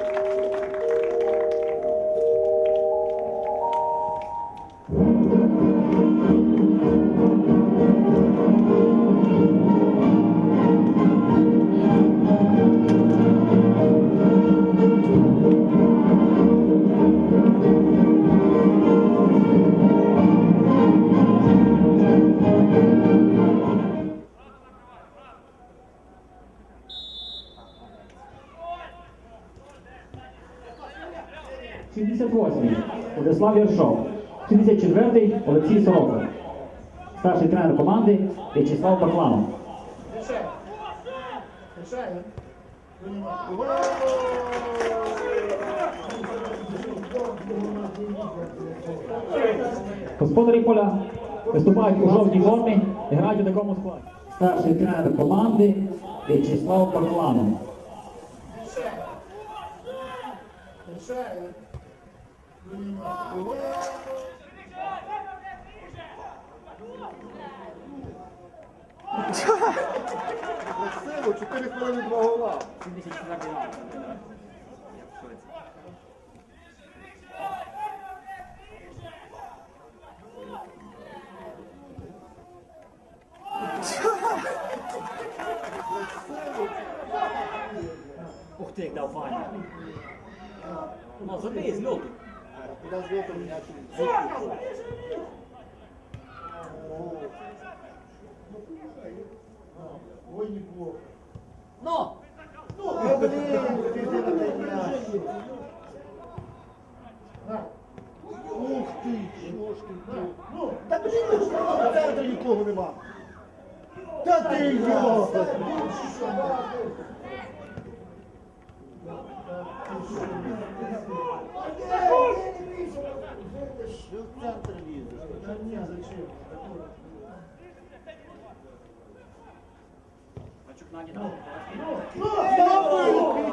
Thank you. – 78-й Владислав Яршов, 74-й Олексій Сороков, старший тренер команди В'ячеслав Бакланов. Господарі поля виступають у жовтій формі і грають у такому складі. Старший тренер команди В'ячеслав Бакланов. Решай. Решай. Красиво, 4 хвилини 2 гола. 74-й Ух ти, як дав файно. Ну, забий з льоту. Куди з льотом м'яч? Ой, неплохо. Ну! Ну, блін, піди на той м'яч. На. Ух ти, чошки. Ну, Та блін, ну що, в центрі нікого нема. Та ти йо! Да не, зачем? Пачук нагідав. Ну, забыл!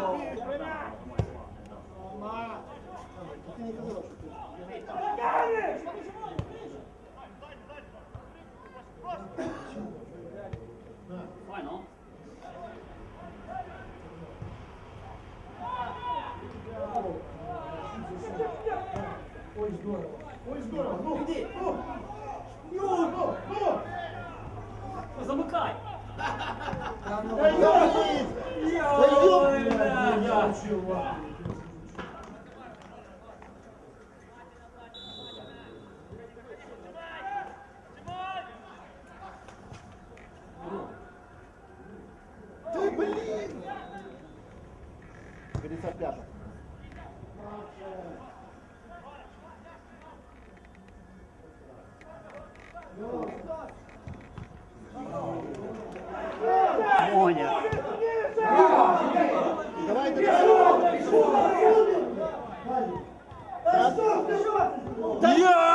Ти не казав, що ти. Файно. Ой, здорово. Ой, здорово. Ну, ну, ну, ну, ну. Замикай! Та йо, блін! Та йо! Я чувак. Ти, блін! 55. Ты что? Та я!